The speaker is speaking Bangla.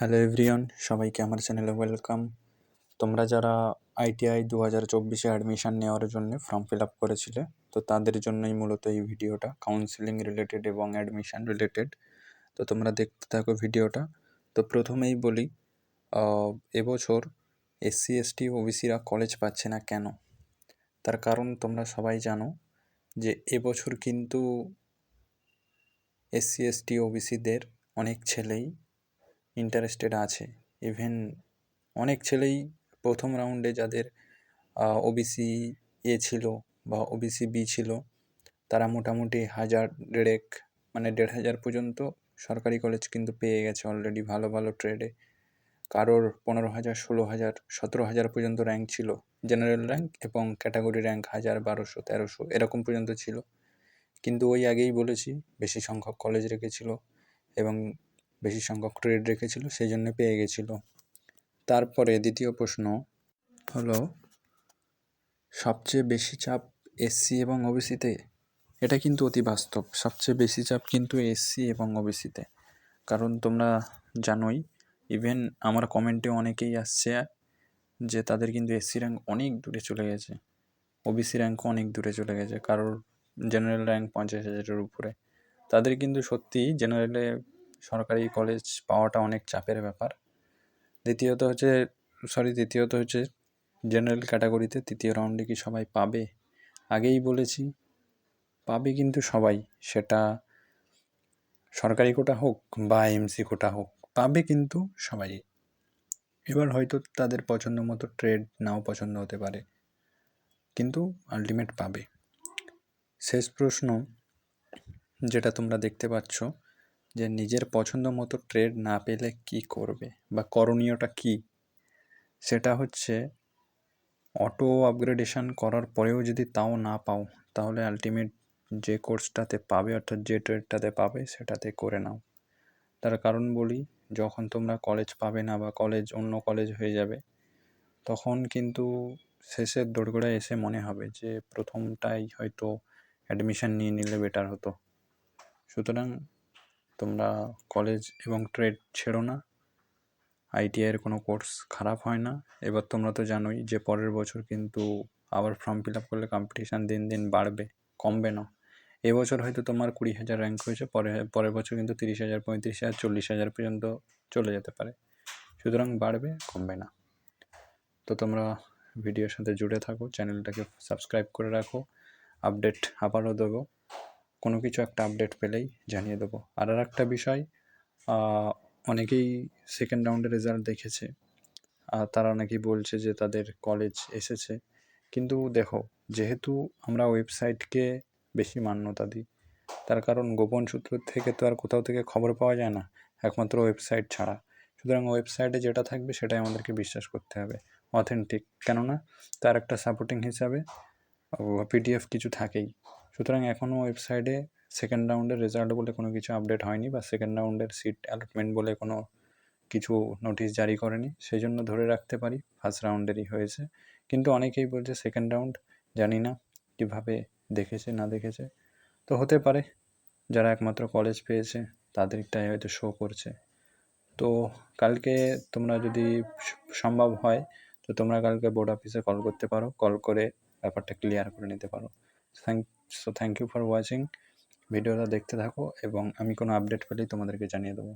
হ্যালো এভরিওয়ান, সবাইকে আমার চ্যানেলে ওয়েলকাম। তোমরা যারা আইটিআই দু হাজার চব্বিশে অ্যাডমিশান নেওয়ার জন্য ফর্ম ফিল আপ করেছিলে, তো তাদের জন্যই মূলত এই ভিডিওটা কাউন্সিলিং রিলেটেড এবং অ্যাডমিশান রিলেটেড তো তোমরা দেখতে থাকো ভিডিওটা। তো প্রথমেই বলি এবছর এসসি এসটি ওবিসিরা কলেজ পাচ্ছে না কেন? তার কারণ তোমরা সবাই জানো যে এবছর কিন্তু এসসি এসটি ওবিসিদের অনেক ছেলেই ইন্টারেস্টেড আছে। ইভেন অনেক ছেলেই প্রথম রাউন্ডে যাদের ওবিসি এ ছিল বা ওবিসি বি ছিল, তারা মোটামুটি হাজার দেড়েক মানে দেড় হাজার পর্যন্ত সরকারি কলেজ কিন্তু পেয়ে গেছে অলরেডি ভালো ভালো ট্রেডে কারোর পনেরো হাজার, ষোলো হাজার, সতেরো হাজার পর্যন্ত র্যাঙ্ক ছিল। জেনারেল র্যাঙ্ক এবং ক্যাটাগরি র্যাঙ্ক হাজার, বারোশো, তেরোশো এরকম পর্যন্ত ছিল। কিন্তু ওই আগেই বলেছি, বেশি সংখ্যক কলেজ রেখেছিল এবং বেশি সংখ্যক ট্রেড রেখেছিল সেই জন্য পেয়ে গেছিল। তারপরে দ্বিতীয় প্রশ্ন হলো, সবচেয়ে বেশি চাপ এসসি এবং ওবিসিতে এটা কিন্তু অতি বাস্তব। সবচেয়ে বেশি চাপ কিন্তু এসসি এবং ওবিসিতে কারণ তোমরা জানোই ইভেন আমার কমেন্টে অনেকেই আসছে যে তাদের কিন্তু এসসি র্যাঙ্ক অনেক দূরে চলে গেছে। ওবিসি র্যাঙ্কও অনেক দূরে চলে গেছে, কারোর জেনারেল র্যাঙ্ক পঞ্চাশ হাজারের উপরে। তাদের কিন্তু সত্যি জেনারেলে সরকারি কলেজ পাওয়াটা অনেক চাপের ব্যাপার। দ্বিতীয়ত হচ্ছে সরি দ্বিতীয়ত হচ্ছে জেনারেল ক্যাটাগরিতে তৃতীয় রাউন্ডে কি সবাই পাবে? আগেই বলেছি, পাবে কিন্তু সবাই। সেটা সরকারি কোটা হোক বা এমসি কোটা হোক, পাবে কিন্তু সবাই। এবার হয়তো তাদের পছন্দ মতো ট্রেড নাও পছন্দ হতে পারে, কিন্তু আলটিমেট পাবে। শেষ প্রশ্ন, যেটা তোমরা দেখতে পাচ্ছ যে নিজের পছন্দ মতো ট্রেড না পেলে কি করবে বা করণীয়টা কি? সেটা হচ্ছে অটো আপগ্রেডেশন করার পরেও যদি তাও না পাও, তাহলে আলটিমেট যে কোর্সটাতে পাবে অর্থাৎ যে ট্রেডটাতে পাবে সেটাতে করে নাও। তার কারণ বলি, যখন তোমরা কলেজ পাবে না বা কলেজ অন্য কলেজ হয়ে যাবে, তখন কিন্তু শেষের দোরগোড়ায় এসে মনে হবে যে প্রথমটাই হয়তো অ্যাডমিশন নিয়ে নিলে বেটার হতো। সুতরাং তোমরা কলেজ এবং ট্রেড ছেড়ো না। আইটিআইয়ের কোনো কোর্স খারাপ হয় না। এবার তোমরা তো জানোই যে পরের বছর কিন্তু আবার ফর্ম ফিল আপ করলে কম্পিটিশান দিন দিন বাড়বে, কমবে না। এবছর হয়তো তোমার কুড়ি হাজার র্যাঙ্ক হয়েছে, পরে, পরের বছর কিন্তু তিরিশ হাজার, পঁয়ত্রিশ হাজার, চল্লিশ হাজার পর্যন্ত চলে যেতে পারে। সুতরাং বাড়বে, কমবে না। তো তোমরা ভিডিওর সাথে জুড়ে থাকো চ্যানেলটাকে সাবস্ক্রাইব করে রাখো। আপডেট আবারও দেবো। কোনো কিছু একটা আপডেট পেলেই জানিয়ে দেবো। আর আর একটা বিষয় অনেকেই সেকেন্ড রাউন্ডের রেজাল্ট দেখেছে। আর তারা অনেকেই বলছে যে তাদের কলেজ এসেছে। কিন্তু দেখো, যেহেতু আমরা ওয়েবসাইটকে বেশি মান্যতা দিই, তার কারণ গোপন সূত্র থেকে তো আর কোথাও থেকে খবর পাওয়া যায় না, একমাত্র ওয়েবসাইট ছাড়া। সুতরাং ওয়েবসাইটে যেটা থাকবে সেটাই আমাদেরকে বিশ্বাস করতে হবে অথেন্টিক কেননা, তার একটা সাপোর্টিং হিসাবে পিডিএফ কিছু থাকেই। সুতরাং এখনও ওয়েবসাইটে সেকেন্ড রাউন্ডের রেজাল্ট বলে কোনো কিছু আপডেট হয়নি বা সেকেন্ড রাউন্ডের সিট অ্যালটমেন্ট বলে কোনো কিছু নোটিশ জারি করেনি। সেই জন্য ধরে রাখতে পারি ফার্স্ট রাউন্ডেরই হয়েছে। কিন্তু অনেকেই বলছে সেকেন্ড রাউন্ড জানি না কীভাবে দেখেছে, না দেখেছে। তো হতে পারে, যারা একমাত্র কলেজ পেয়েছে, তাদেরটাই হয়তো শো করছে। তো কালকে তোমরা যদি সম্ভব হয়, তো তোমরা কালকে বোর্ড অফিসে কল করতে পারো। কল করে ব্যাপারটা ক্লিয়ার করে নিতে পারো। Thank so thank you for watching ভিডিওটা দেখতে থাকো এবং আমি কোনো আপডেট পেলেই তোমাদেরকে জানিয়ে দেবো।